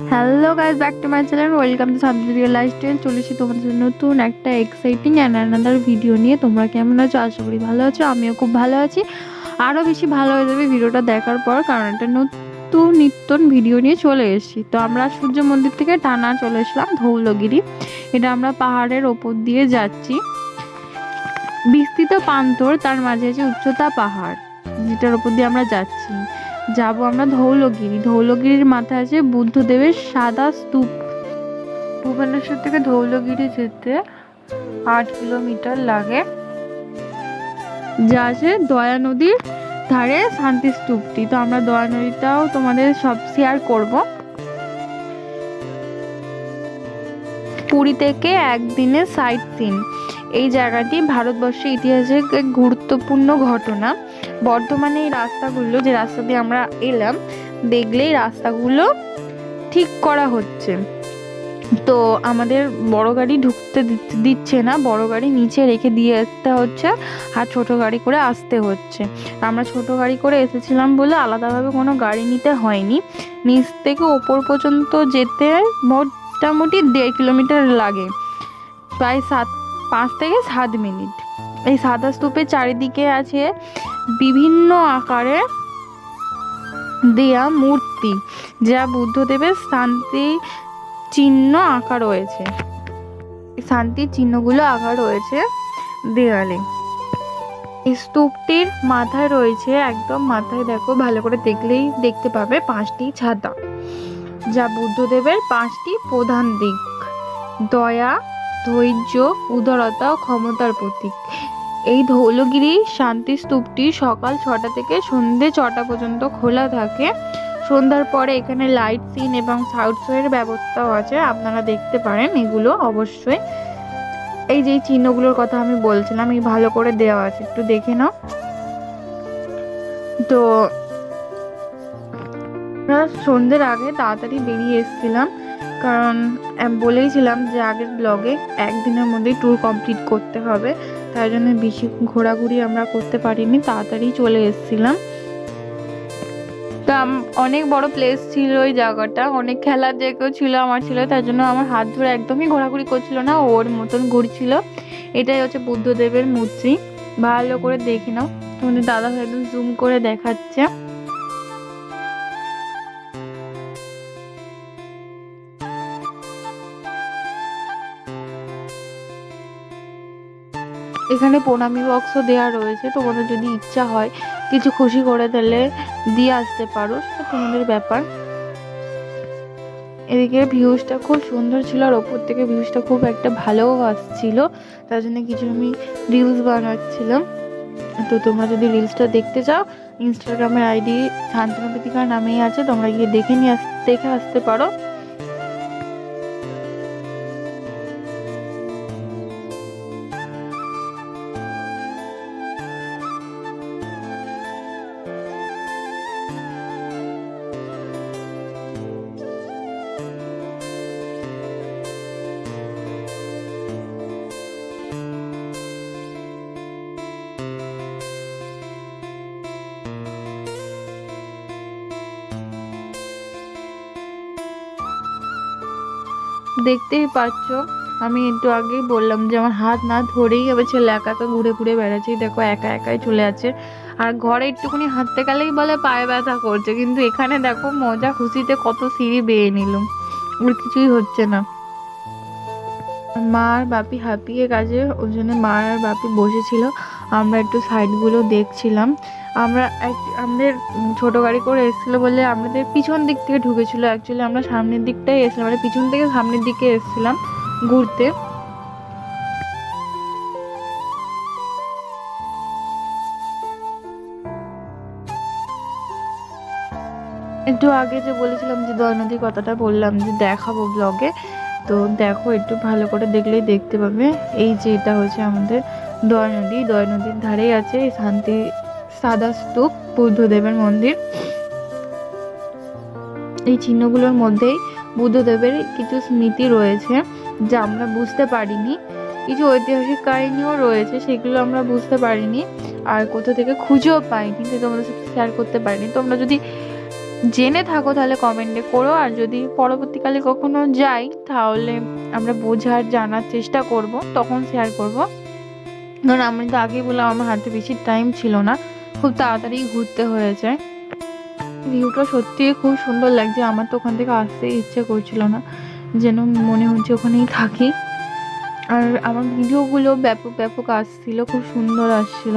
Hello guys back to my channel welcome to Sabjuria lifestyle চলেছি তোমাদের নতুন একটা এক্সাইটিং অ্যান্ড অ্যানাদার ভিডিও নিয়ে। তোমরা কেমন আছো? আশা করি ভালো আছো। আমিও খুব ভালো আছি। আরও বেশি ভালো হয়ে যাবে ভিডিওটা দেখার পর, কারণ একটা নতুন নিত্যন ভিডিও নিয়ে চলে এসেছি। তো আমরা সূর্য মন্দির থেকে টানা চলে এসলাম ধৌলগিরি। এটা আমরা পাহাড়ের ওপর দিয়ে যাচ্ছি। বিস্তৃত প্রান্তর তার মাঝে আছে উচ্চতা পাহাড়, যেটার ওপর দিয়ে আমরা যাচ্ছি। যাব আমরা ধৌলগিরি। ধৌলগিরির মাথায় আছে বুদ্ধদেবের সাদা স্তূপ। ভুবনেশ্বর থেকে ধৌলগিরি যেতে আট কিলোমিটার লাগে। যা আছে দয়া নদীর ধারে শান্তি স্তূপটি। তো আমরা দয়া নদীটাও তোমাদের সব শেয়ার করব। পুরী থেকে একদিনে সাইট সিন এই জায়গাটি ভারতবর্ষের ইতিহাসে এক গুরুত্বপূর্ণ ঘটনা। বর্তমানে এই রাস্তাগুলো, যে রাস্তা দিয়ে আমরা এলাম, দেখলেই রাস্তাগুলো ঠিক করা হচ্ছে। তো আমাদের বড় গাড়ি ঢুকতে দিচ্ছে না, বড় গাড়ি নিচে রেখে দিয়ে আসতে হচ্ছে আর ছোট গাড়ি করে আসতে হচ্ছে। আমরা ছোট গাড়ি করে এসেছিলাম বলে আলাদাভাবে কোনো গাড়ি নিতে হয়নি। নিচ থেকে ওপর পর্যন্ত যেতে মোটামুটি দেড় কিলোমিটার লাগে, প্রায় সাত, পাঁচ থেকে সাত মিনিট। এই সাদা স্তূপের চারিদিকে আছে বিভিন্ন আকারে দেয়া মূর্তি, যা বুদ্ধদেবের শান্তি চিহ্ন আঁকা রয়েছে। শান্তির চিহ্নগুলো আঁকা রয়েছে দেয়ালে। স্তূপটির মাথায় রয়েছে, একদম মাথায় দেখো, ভালো করে দেখলেই দেখতে পাবে, পাঁচটি ছাতা, যা বুদ্ধদেবের পাঁচটি প্রধান দিক, দয়া, ধৈর্য, উদারতা, ক্ষমতার প্রতীক। এই ধৌলগিরি শান্তি স্তূপটি সকাল ছটা থেকে সন্ধে ছটা পর্যন্ত খোলা থাকে। সন্ধ্যার পরে এখানে লাইট সিন এবং সাউথ শোয়ের ব্যবস্থাও আছে, আপনারা দেখতে পারেন এগুলো অবশ্যই। এই যে চিহ্নগুলোর কথা আমি বলছিলাম, এই ভালো করে দেওয়া আছে, একটু দেখে নাও। তো সন্ধ্যের আগে তাড়াতাড়ি বেরিয়ে এসেছিলাম, কারণ বলেইছিলাম যে আগের ব্লগে একদিনের মধ্যেই ট্যুর কমপ্লিট করতে হবে। তাই জন্য বেশি ঘোরাঘুরি আমরা করতে পারিনি, তাড়াতাড়ি চলে এসেছিলাম। তা অনেক বড় প্লেস ছিল ওই জায়গাটা, অনেক খেলার জায়গাও ছিল আমার ছিল, তার জন্য আমার হাত ধরে একদমই ঘোরাঘুরি করছিল না, ওর মতন ঘুরছিল। এটাই হচ্ছে বুদ্ধদেবের মূর্তি। ভালো করে দেখে নাও। তোমাদের দাদা ভাই জুম করে দেখাচ্ছে। এখানে প্রণামী বক্সও দেওয়া রয়েছে। তোমাদের যদি ইচ্ছা হয় কিছু খুশি করে দিলে দিয়ে আসতে পারো, সেটা তোমাদের ব্যাপার। এদিকে ভিউজটা খুব সুন্দর ছিল আর ওপর থেকে ভিউজটা খুব একটা ভালোও আসছিল। তার জন্য কিছু আমি রিলস বানাচ্ছিলাম। তো তোমরা যদি রিলসটা দেখতে চাও ইনস্টাগ্রামের আইডি শান্তনু প্রীতিকা নামেই আছে, তোমরা গিয়ে দেখে নিয়ে দেখে আসতে পারো। দেখতেই পাচ্ছ, আমি একটু আগেই বললাম যে আমার হাত না ধরেই এবার ছেলে একা একা ঘুরে ঘুরে বেড়াচ্ছে। দেখো, একা একাই চলে আছে আর ঘরে একটুখানি হাঁটতে গেলেই বলে পায়ে ব্যথা করছে, কিন্তু এখানে দেখো মজা খুশিতে কত সিঁড়ি বেয়ে নিলাম। ওর কিছুই হচ্ছে না। মা আর বাপি হাঁপিয়ে কাজে ওই জন্য মা আর বাপি বসেছিল। আমরা একটু সাইডগুলো দেখছিলাম। আমরা এক- আমাদের ছোটো গাড়ি করে এসেছিল বলে আমাদের পিছন দিক থেকে ঢুকেছিলো অ্যাকচুয়ালি আমরা সামনের দিকটাই এসেছিলাম মানে পিছন থেকে সামনের দিকে এসেছিলাম ঘুরতে। একটু আগে যে বলেছিলাম যে দয়া নদীর কথাটা বললাম যে দেখাবো ব্লগে তো দেখো একটু ভালো করে দেখলেই দেখতে পাবে। এই যে এটা হচ্ছে আমাদের দয়া নদী দয়া নদীর ধারেই আছে শান্তি সাদা স্তূপ, বুদ্ধদেবের মন্দির। এই চিহ্নগুলোর মধ্যেই বুদ্ধদেবের কিছু স্মৃতি রয়েছে, যা আমরা বুঝতে পারিনি। কিছু ঐতিহাসিক কাহিনীও রয়েছে, সেগুলো আমরা বুঝতে পারিনি আর কোথা থেকে খুঁজেও পাইনি তো তোমাদের সাথে শেয়ার করতে পারিনি। তোমরা যদি জেনে থাকো তাহলে কমেন্টে করো, আর যদি পরবর্তীকালে কখনো যাই, তাহলে আমরা বোঝার, জানার চেষ্টা করব, তখন শেয়ার করব। কারণ আমি তো আগেই বললাম, আমার হাতে বেশি টাইম ছিল না। খুব তাড়াতাড়ি ঘুরতে হয়ে হয়েছে ভিউটা সত্যি খুব সুন্দর লাগছে। আমার তো ওখান থেকে আসতে ইচ্ছে করছিল না, যেন মনে হচ্ছে ওখানেই থাকি। আর আমার ভিডিওগুলো ব্যাপক ব্যাপক আসছিল, খুব সুন্দর আসছিল।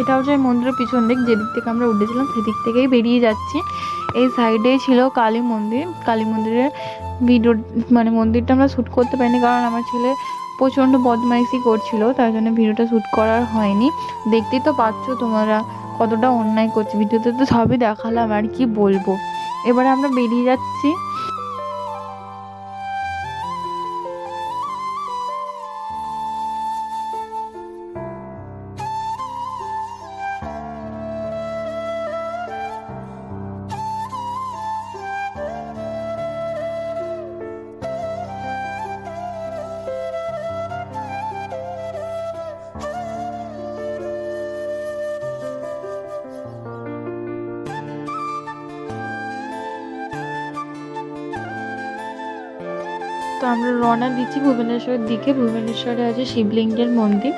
এটা হচ্ছে মন্দিরের পিছন দিক, যেদিক থেকে আমরা উঠেছিলাম সেদিক থেকেই বেরিয়ে যাচ্ছি। এই সাইডে ছিল কালী মন্দির। কালী মন্দিরের ভিডিও মানে মন্দিরটা আমরা শ্যুট করতে পারিনি কারণ আমার ছেলে প্রচণ্ড বদমাইশি করছিল তাই জন্য ভিডিওটা শ্যুট করার হয়নি। দেখতেই তো পাচ্ছ তোমরা কতটা অন্যায় করছে। ভিডিওতে তো সবই দেখালাম, আর কি বলব। এবারে আমরা বেরিয়ে যাচ্ছি। তো আমরা রওনা দিচ্ছি ভুবনেশ্বরের দিকে। ভুবনেশ্বরে আছে শিবলিঙ্গের মন্দির।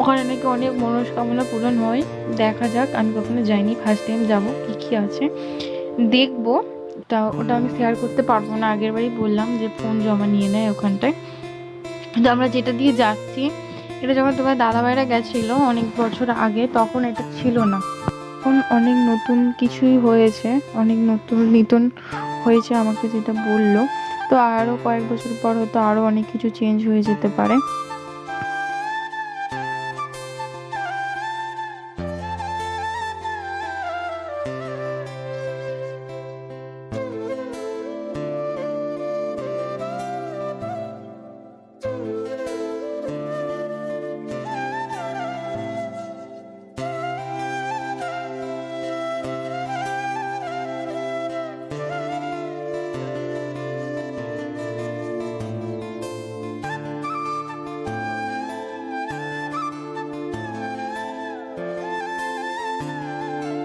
ওখানে নাকি অনেক মনস্কামনা পূরণ হয়। দেখা যাক, আমি কখনো যাইনি ফার্স্ট টাইম যাব, কী কী আছে। দেখব। তা ওটা আমি শেয়ার করতে পারব না, আগের বারই বললাম যে ফোন জমা নিয়ে নেয় ওখানটায়। তো আমরা যেটা দিয়ে যাচ্ছি, এটা যখন তোমার দাদাভাইরা গেছিল অনেক বছর আগে, তখন এটা ছিল না। এখন অনেক নতুন কিছুই হয়েছে, অনেক নতুন, নিতন হয়েছে আমাকে যেটা বলল। তো আরও কয়েক বছর পর হয়তো আরও অনেক কিছু চেঞ্জ হয়ে যেতে পারে।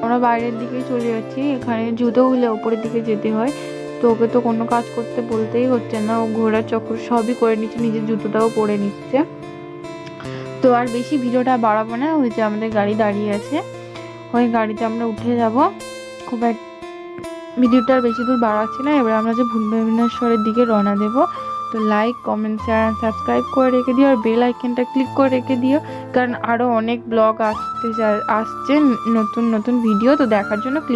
আমরা বাইরের দিকেই চলে যাচ্ছি। এখানে জুতো হলে ওপরের দিকে যেতে হয়। তো ওকে তো কোনো কাজ করতে বলতেই হচ্ছে না। ও ঘোড়ার চক্র সবই করে নিচ্ছে, নিজের জুতোটাও পরে নিচ্ছে। তো আর বেশি ভিডিওটা বাড়াবো না। ওই যে আমাদের গাড়ি দাঁড়িয়ে আছে। ওই গাড়িতে আমরা উঠে যাব। খুব এক ভিডিওটা আর বেশি দূর বাড়াচ্ছি না। এবার আমরা যে ভুবনেশ্বরের দিকে রওনা দেবো। তো লাইক কমেন্ট শেয়ার সাবস্ক্রাইব করে রেখে দিও। আর বেল আইকনটা ক্লিক করে রেখে দিও। কারণ আরও অনেক ব্লগ আসতে আসছে নতুন নতুন ভিডিও তো দেখার জন্য ক্লিক